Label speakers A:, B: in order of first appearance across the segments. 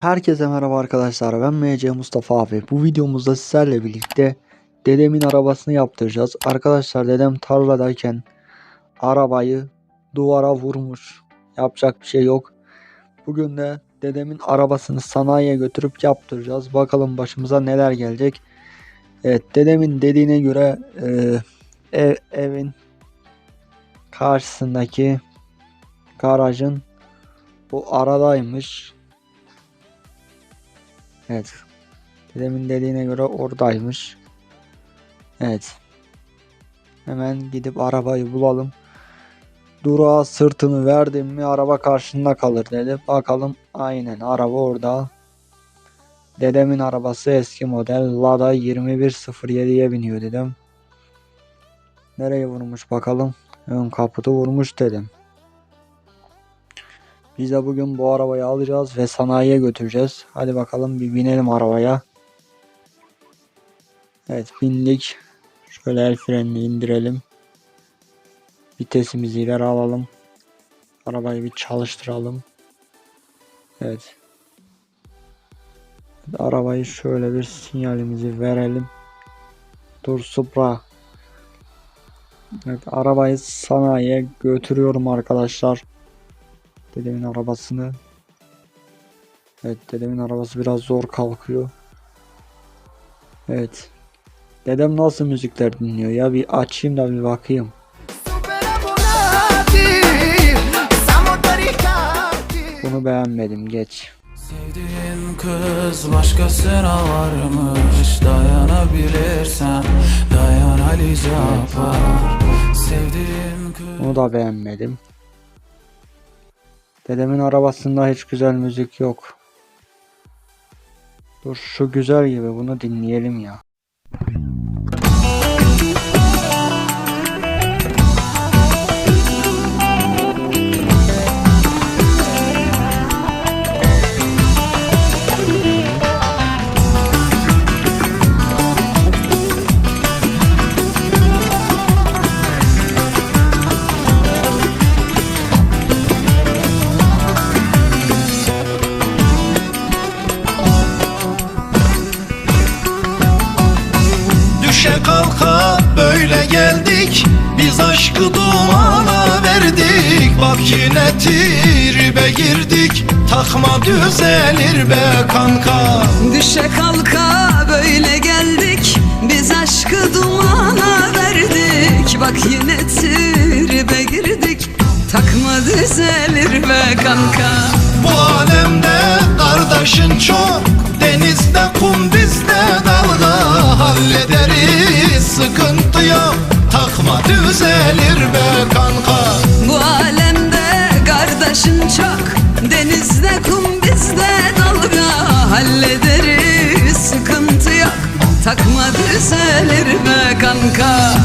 A: Herkese merhaba arkadaşlar ben MC Mustafa abi. Bu videomuzda sizlerle birlikte dedemin arabasını yaptıracağız. Arkadaşlar dedem tarladayken arabayı duvara vurmuş. Yapacak bir şey yok. Bugün de dedemin arabasını sanayiye götürüp yaptıracağız. Bakalım başımıza neler gelecek. Evet dedemin dediğine göre e, ev, evin karşısındaki garajın bu aradaymış. Evet. Dedemin dediğine göre oradaymış. Evet. Hemen gidip arabayı bulalım. Durağa sırtını verdim mi araba karşında kalır dedi. Bakalım aynen araba orada. Dedemin arabası eski model Lada 2107'ye biniyor dedim. Nereye vurmuş bakalım. Ön kaputu vurmuş dedim. Biz de bugün bu arabayı alacağız ve sanayiye götüreceğiz. Hadi bakalım bir binelim arabaya. Evet bindik. Şöyle el frenini indirelim. Vitesimizi ileri alalım. Arabayı bir çalıştıralım. Evet. Arabayı şöyle bir sinyalimizi verelim. Dur Supra. Evet arabayı sanayiye götürüyorum arkadaşlar. Dedemin arabasını. Evet dedemin arabası biraz zor kalkıyor. Evet. Dedem nasıl müzikler dinliyor ya bir açayım da bir bakayım. Bunu beğenmedim geç.
B: Sevdiğin kız başkasına varmış Dayanabilirsen dayan Ali Cafer Sevdiğin kız
A: Bunu da beğenmedim. Dedemin arabasında hiç güzel müzik yok. Dur şu güzel gibi bunu dinleyelim ya.
C: Verdik Bak yine tribe girdik. Takma düzelir be kanka.
D: Düşe kalka böyle geldik. Biz aşkı dumana verdik. Bak yine tribe girdik. Takma düzelir be kanka.
C: Bu alemde kardeşin çok Be kanka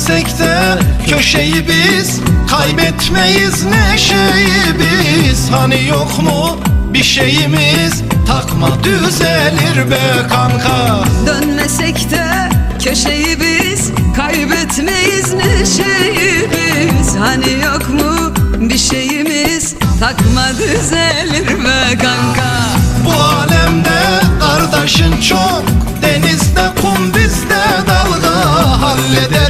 C: Dönmesek de köşeyi biz Kaybetmeyiz neşeyi biz? Hani yok mu bir şeyimiz? Takma düzelir be kanka.
D: Dönmesek de köşeyi biz Kaybetmeyiz neşeyi biz? Hani yok mu bir şeyimiz? Takma düzelir be kanka.
C: Bu alemde kardeşin çok Denizde kum bizde dalga. Hallederiz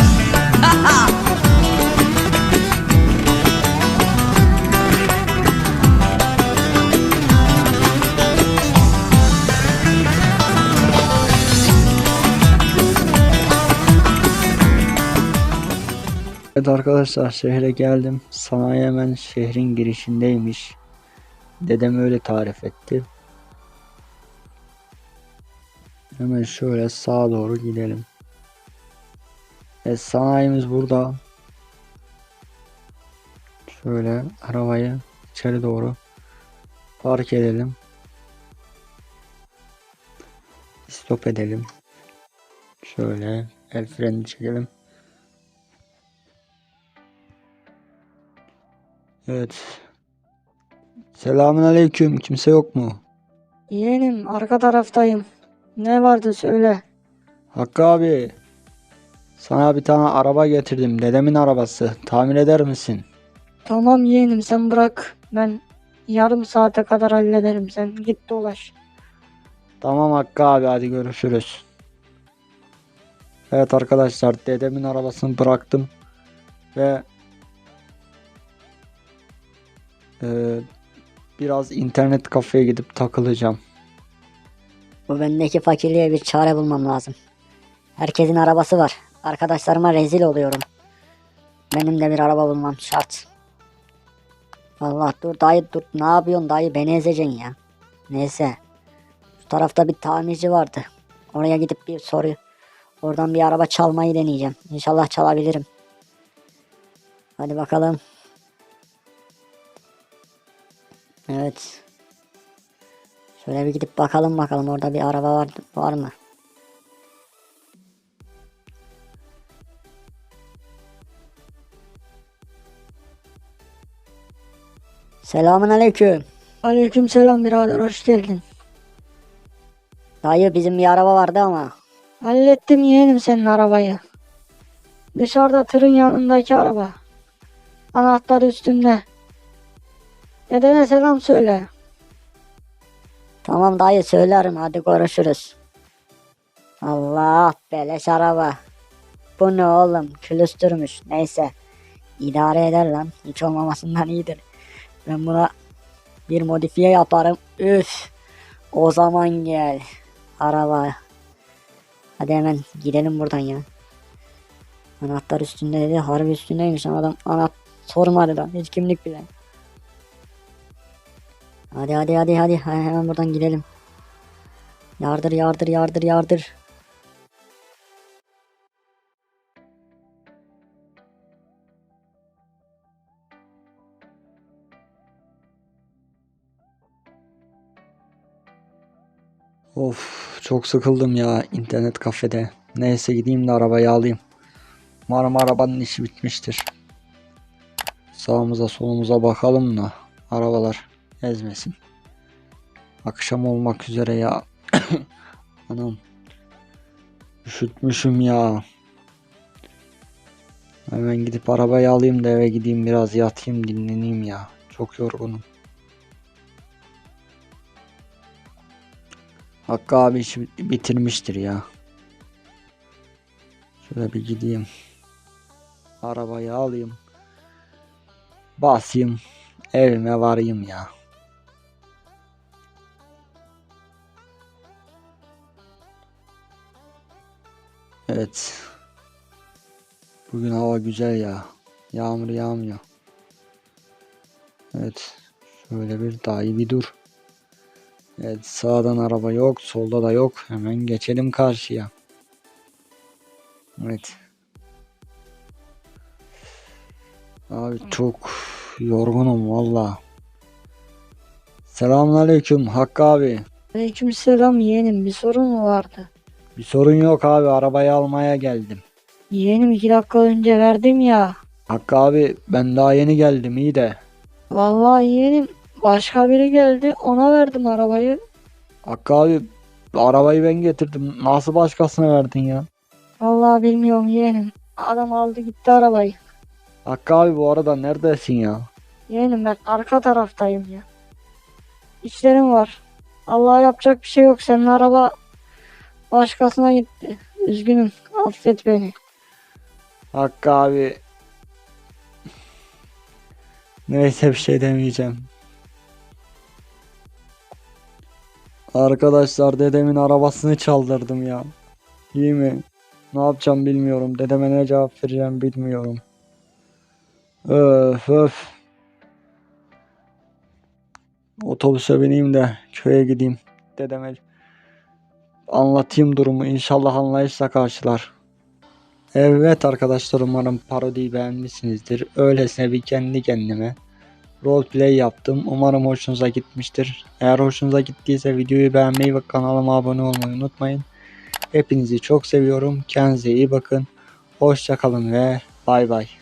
A: Evet arkadaşlar şehre geldim. Sanayi hemen şehrin girişindeymiş. Dedem öyle tarif etti. Hemen şöyle sağa doğru gidelim. Evet sanayimiz burada. Şöyle arabayı içeri doğru park edelim. Stop edelim. Şöyle el freni çekelim. Evet. Selamun aleyküm. Kimse yok mu?
E: Yeğenim arka taraftayım. Ne vardı söyle.
A: Hakkı abi. Sana bir tane araba getirdim. Dedemin arabası. Tamir eder misin?
E: Tamam yeğenim sen bırak. Ben yarım saate kadar hallederim. Sen git dolaş.
A: Tamam Hakkı abi hadi görüşürüz. Evet arkadaşlar dedemin arabasını bıraktım ve eee, biraz internet kafeye gidip takılacağım.
F: Bu bendeki fakirliğe bir çare bulmam lazım. Herkesin arabası var. Arkadaşlarıma rezil oluyorum. Benim de bir araba bulmam şart. Allah dur dayı dur. Ne yapıyorsun dayı? Beni ezeceksin ya. Neyse. Şu tarafta bir tamirci vardı. Oraya gidip bir soru. Oradan bir araba çalmayı deneyeceğim. İnşallah çalabilirim. Hadi bakalım. Evet. Şöyle bir gidip bakalım bakalım orada bir araba var, var mı? Selamun aleyküm.
E: Aleykümselam birader hoş geldin.
F: Dayı bizim bir araba vardı ama.
E: Hallettim yeğenim senin arabayı. Dışarıda tırın yanındaki araba. Anahtar üstünde. Dedene selam söyle.
F: Tamam dayı söylerim hadi görüşürüz. Allah beleş araba. Bu ne oğlum külüstürmüş neyse. İdare eder lan hiç olmamasından iyidir. Ben buna bir modifiye yaparım. Üf. O zaman gel. Araba. Hadi hemen gidelim buradan ya. Anahtar üstünde dedi. Harbi üstündeymiş adam anahtar sormadı da. Hiç kimlik bile. Hadi hadi hadi hadi Ha- hemen buradan gidelim. Yardır yardır yardır yardır.
A: Of çok sıkıldım ya internet kafede. Neyse gideyim de arabayı alayım. Umarım arabanın işi bitmiştir. Sağımıza solumuza bakalım da arabalar ezmesin. Akşam olmak üzere ya. Anam. Üşütmüşüm ya. Hemen gidip arabayı alayım da eve gideyim biraz yatayım dinleneyim ya. Çok yorgunum. Hakkı abi işi bitirmiştir ya. Şöyle bir gideyim. Arabayı alayım. Basayım. Evime varayım ya. Evet. Bugün hava güzel ya. Yağmur yağmıyor. Evet. Şöyle bir daha iyi bir dur. Evet sağdan araba yok, solda da yok. Hemen geçelim karşıya. Evet. Abi çok yorgunum valla. Selamünaleyküm Hakkı abi.
E: Aleykümselam yeğenim bir sorun mu vardı?
A: Bir sorun yok abi arabayı almaya geldim.
E: Yeğenim iki dakika önce verdim ya.
A: Hakkı abi ben daha yeni geldim iyi de.
E: Vallahi yeğenim başka biri geldi ona verdim arabayı.
A: Hakkı abi arabayı ben getirdim. Nasıl başkasına verdin ya?
E: Vallahi bilmiyorum yeğenim. Adam aldı gitti arabayı.
A: Hakkı abi bu arada neredesin ya?
E: Yeğenim ben arka taraftayım ya. İşlerim var. Allah yapacak bir şey yok. Senin araba başkasına gitti. Üzgünüm. Affet beni.
A: Hakkı abi. Neyse bir şey demeyeceğim. Arkadaşlar dedemin arabasını çaldırdım ya. İyi mi? Ne yapacağım bilmiyorum. Dedeme ne cevap vereceğim bilmiyorum. Öf öf. Otobüse bineyim de köye gideyim. Dedeme anlatayım durumu. İnşallah anlayışla karşılar. Evet arkadaşlar umarım parodiyi beğenmişsinizdir. Öylesine bir kendi kendime roleplay yaptım. Umarım hoşunuza gitmiştir. Eğer hoşunuza gittiyse videoyu beğenmeyi ve kanalıma abone olmayı unutmayın. Hepinizi çok seviyorum. Kendinize iyi bakın. Hoşçakalın ve bay bay.